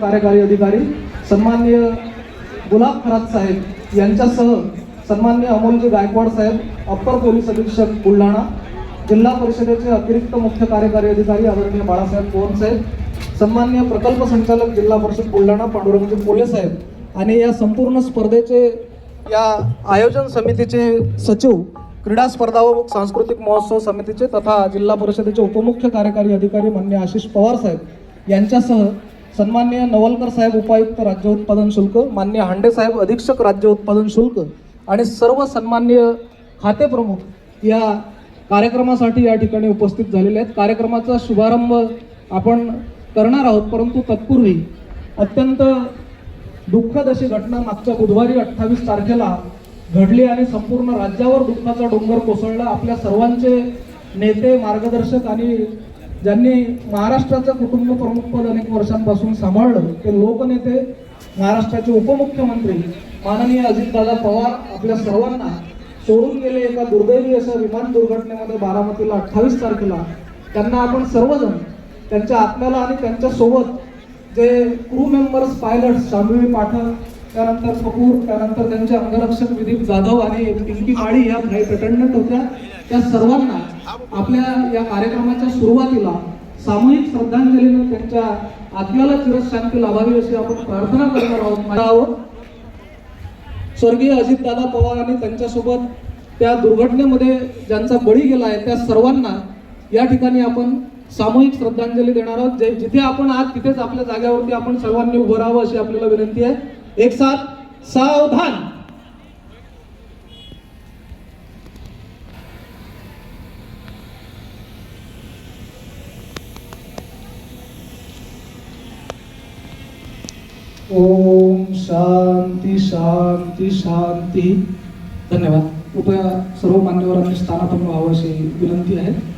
कार्यकारी अधिकारी सन्माननीय गुलाब खरात साहेब यांच्यासह सन्माननीय अमोलजी गायकवाड साहेब अप्पर पोलीस अधीक्षक बुलढाणा जिल्हा परिषदेचे अतिरिक्त मुख्य कार्यकारी अधिकारी आदरणीय बाळासाहेब पोहन साहेब सन्माननीय प्रकल्प संचालक जिल्हा परिषद बुलढाणा पांडुरंगजी कोले साहेब आणि या संपूर्ण स्पर्धेचे या आयोजन समितीचे सचिव क्रीडा स्पर्धा व सांस्कृतिक महोत्सव समितीचे तथा जिल्हा परिषदेचे उपमुख्य कार्यकारी अधिकारी मान्य आशिष पवार साहेब यांच्यासह सन्मान्य नवलकर साहेब उपायुक्त राज्य उत्पादन शुल्क मान्य हांडे साहेब अधीक्षक राज्य उत्पादन शुल्क आणि सर्व सन्मान्य खाते प्रमुख या कार्यक्रमासाठी या ठिकाणी उपस्थित झालेले आहेत. कार्यक्रमाचा शुभारंभ आपण करणार आहोत परंतु तत्पूर्वी अत्यंत दुःखद अशी घटना मागच्या बुधवारी अठ्ठावीस तारखेला घडली आणि संपूर्ण राज्यावर दुःखाचा डोंगर कोसळला. आपल्या सर्वांचे नेते मार्गदर्शक आणि ज्यांनी महाराष्ट्राचं कुटुंब प्रमुखपद अनेक वर्षांपासून सांभाळलं ते लोकनेते महाराष्ट्राचे उपमुख्यमंत्री माननीय अजितदादा पवार आपल्या सर्वांना सोडून गेले एका दुर्दैवी अशा विमान दुर्घटनेमध्ये बारामतीला अठ्ठावीस तारखेला. त्यांना आपण सर्वजण त्यांच्या आत्म्याला आणि त्यांच्यासोबत जे crew members pilot Shambhavi Pathak त्यानंतर कपूर त्यानंतर त्यांचे अंगरक्षक विदीप जाधव आणि पिंकी काळी या फ्लाईट अटेंडंट होत्या त्या सर्वांना आपल्या या कार्यक्रमाच्या सुरुवातीला सामूहिक श्रद्धांजलीनं त्यांच्या आत्म्याला चिरशांती लाभावी अशी आपण प्रार्थना करणार आहोत. माझ्या आहोत स्वर्गीय अजितदादा पवार आणि त्यांच्यासोबत त्या दुर्घटनेमध्ये ज्यांचा बळी गेला आहे त्या सर्वांना या ठिकाणी आपण सामूहिक श्रद्धांजली देणार आहोत. जे जिथे आपण आहात तिथेच आपल्या जाग्यावरती आपण सर्वांनी उभं राहावं अशी आपल्याला विनंती आहे. एक साथ सावधान! ओम शांती शांती शांती. धन्यवाद. कृपया सर्व मान्यवरांनी स्थानापन्न व्हावं अशी विनंती आहे.